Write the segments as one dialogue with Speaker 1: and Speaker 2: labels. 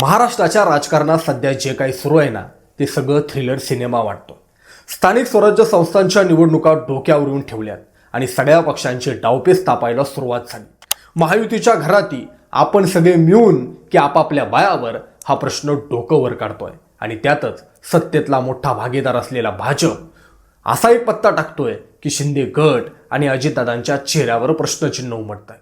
Speaker 1: महाराष्ट्राच्या राजकारणात सध्या जे काही सुरू आहे ना ते सगळं थ्रिलर सिनेमा वाटतो. स्थानिक स्वराज्य संस्थांच्या निवडणुका डोक्यावरून ठेवल्यात आणि सगळ्या पक्षांचे डावपेच तापायला सुरुवात झाली. महायुतीच्या घराती आपण सगळे मिळून की आपापल्या वयावर हा प्रश्न डोकं वर काढतोय आणि त्यातच सत्तेतला मोठा भागीदार असलेला भाजप असा एक पत्ता टाकतोय की शिंदे गट आणि अजितदादांच्या चेहऱ्यावर प्रश्नचिन्ह उमटत आहे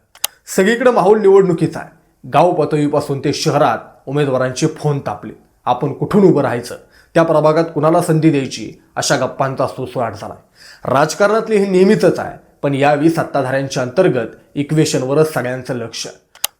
Speaker 1: सगळीकडे माहोल निवडणुकीचा आहे. गाव पातळीपासून ते शहरात उमेदवारांचे फोन तापले. आपण कुठून उभं राहायचं? त्या प्रभागात कुणाला संधी द्यायची? अशा गप्पांचा सुसवाट झाला राजकारणातले हे नेहमीच आहे पण यावेळी सत्ताधाऱ्यांच्या अंतर्गत इक्वेशनवरच सगळ्यांचं लक्ष.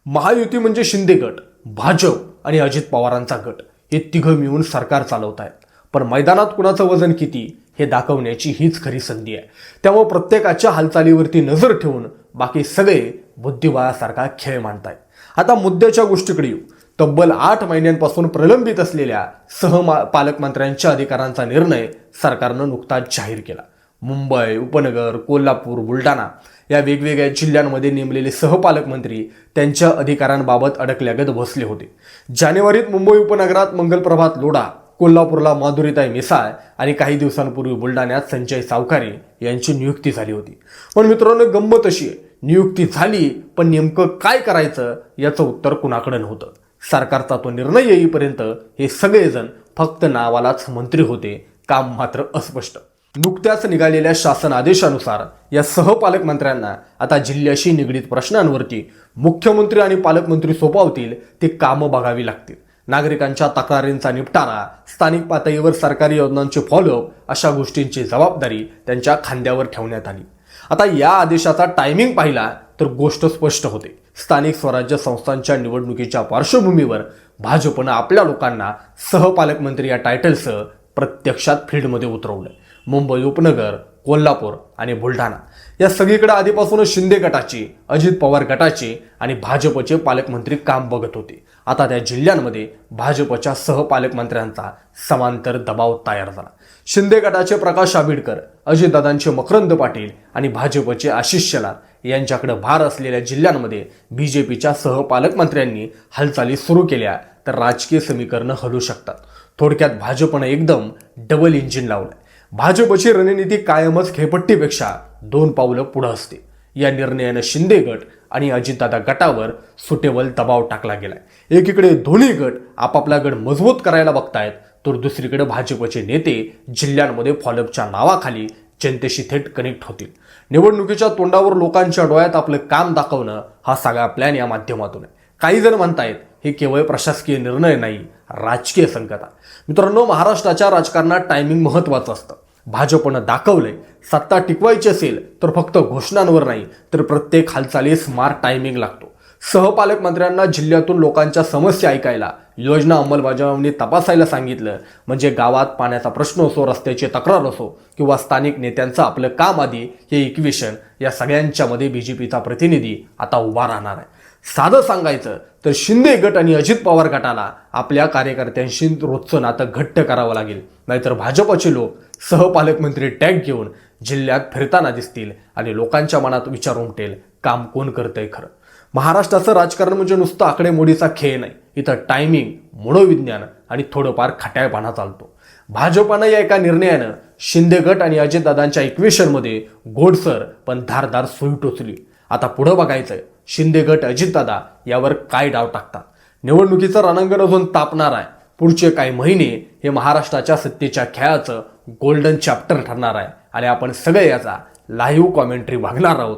Speaker 1: महायुती म्हणजे शिंदे गट भाजप आणि अजित पवारांचा गट. हे तिघं मिळून सरकार चालवत आहेत पण मैदानात कुणाचं वजन किती हे दाखवण्याची हीच खरी संधी आहे. त्यामुळे प्रत्येकाच्या हालचालीवरती नजर ठेवून बाकी सगळे बुद्धिबळासारखा खेळ मांडतायत. आता मुद्द्याच्या गोष्टीकडे येऊ. तब्बल आठ महिन्यांपासून प्रलंबित असलेल्या सहमा पालकमंत्र्यांच्या अधिकारांचा निर्णय सरकारनं नुकताच जाहीर केला. मुंबई उपनगर कोल्हापूर बुलढाणा या वेगवेगळ्या जिल्ह्यांमध्ये नेमलेले सहपालकमंत्री त्यांच्या अधिकारांबाबत अडकल्यागत बसले होते. जानेवारीत मुंबई उपनगरात मंगलप्रभात लोढा कोल्हापूरला माधुरीताई मिसाळ आणि काही दिवसांपूर्वी बुलढाण्यात संजय सावकारे यांची नियुक्ती झाली होती. पण मित्रांनो गंमत अशी नियुक्ती झाली पण नेमकं काय करायचं याचं उत्तर कुणाकडे नव्हतं. सरकारचा तो निर्णय येईपर्यंत हे सगळेजण फक्त नावालाच मंत्री होते काम मात्र अस्पष्ट. नुकत्याच निघालेल्या शासन आदेशानुसार या सहपालकमंत्र्यांना आता जिल्ह्याशी निगडीत प्रश्नांवरती मुख्यमंत्री आणि पालकमंत्री सोपावतील ते कामं बघावी लागतील. नागरिकांच्या तक्रारींचा निपटारा स्थानिक पातळीवर सरकारी योजनांचे फॉलोअप अशा गोष्टींची जबाबदारी त्यांच्या खांद्यावर ठेवण्यात आली. आता या आदेशाचा टायमिंग पाहिला तर गोष्ट स्पष्ट होते. स्थानिक स्वराज्य संस्थांच्या निवडणुकीच्या पार्श्वभूमीवर भाजपनं आपल्या लोकांना सहपालकमंत्री या टायटलसह प्रत्यक्षात फील्डमध्ये उतरवलं मुंबई उपनगर कोल्हापूर आणि बुलढाणा. या सगळीकडे आधीपासूनच शिंदे गटाचे अजित पवार गटाचे आणि भाजपचे पालकमंत्री काम बघत होते. आता त्या जिल्ह्यांमध्ये भाजपच्या सहपालकमंत्र्यांचा समांतर दबाव तयार झाला. शिंदे गटाचे प्रकाश आंबेडकर अजितदादांचे मकरंद पाटील आणि भाजपचे आशिष शेलार यांच्याकडे भार असलेल्या जिल्ह्यांमध्ये बीजेपीच्या सहपालकमंत्र्यांनी हालचाली सुरू केल्या तर राजकीय समीकरणं हलू शकतात. थोडक्यात भाजपनं एकदम डबल इंजिन लावलंय. भाजपची रणनीती कायमच खेपट्टीपेक्षा दोन पावलं पुढं असते. या निर्णयानं शिंदे गट आणि अजितदादा गटावर सुटेबल दबाव टाकला गेलाय. एकीकडे दोन्ही गट आपापला गट मजबूत करायला बघतायत तर दुसरीकडे भाजपचे नेते जिल्ह्यांमध्ये फॉलोअपच्या नावाखाली जनतेशी थेट कनेक्ट होतील. निवडणुकीच्या तोंडावर लोकांच्या डोळ्यात आपलं काम दाखवणं हा सगळा प्लॅन या माध्यमातून आहे. काही जण म्हणतायत हे केवळ प्रशासकीय निर्णय नाही राजकीय संकट आहे. मित्रांनो महाराष्ट्राच्या राजकारणात टायमिंग महत्वाचं असतं. भाजपनं दाखवलंय सत्ता टिकवायची असेल तर फक्त घोषणांवर नाही तर प्रत्येक हालचालीस स्मार्ट टायमिंग लागतो. सहपालकमंत्र्यांना जिल्ह्यातून लोकांच्या समस्या ऐकायला योजना अंमलबजावणी तपासायला सांगितलं. म्हणजे गावात पाण्याचा प्रश्न असो रस्त्याची तक्रार असो किंवा स्थानिक नेत्यांचं आपलं काम आधी हे इक्वेशन या सगळ्यांच्यामध्ये बी जे पीचा प्रतिनिधी आता उभा राहणार आहे. साधं सांगायचं तर शिंदे गट आणि अजित पवार गटाला आपल्या कार्यकर्त्यांशी रोजचं नातं घट्ट करावं लागेल. नाहीतर भाजपचे लोक सहपालकमंत्री टॅग घेऊन जिल्ह्यात फिरताना दिसतील आणि लोकांच्या मनात विचार उमटेल काम कोण करतंय खरं? महाराष्ट्राचं राजकारण म्हणजे नुसतं आकडेमोडीचा खेळ नाही. इथं टायमिंग मनोविज्ञान आणि थोडंफार खट्याळपणा चालतो. भाजपानं या एका निर्णयानं शिंदे गट आणि अजितदादांच्या इक्वेशनमध्ये गोडसर पण धारदार सुई टोचली. आता पुढं बघायचंय शिंदे गट अजितदादा यावर काय डाव टाकतात? निवडणुकीचं रणांगण अजून तापणार आहे. पुढचे काही महिने हे महाराष्ट्राच्या सत्तेच्या खेळाचं गोल्डन चॅप्टर ठरणार आहे. आणि आपण सगळे याचा लाईव्ह कॉमेंट्री बघणार आहोत.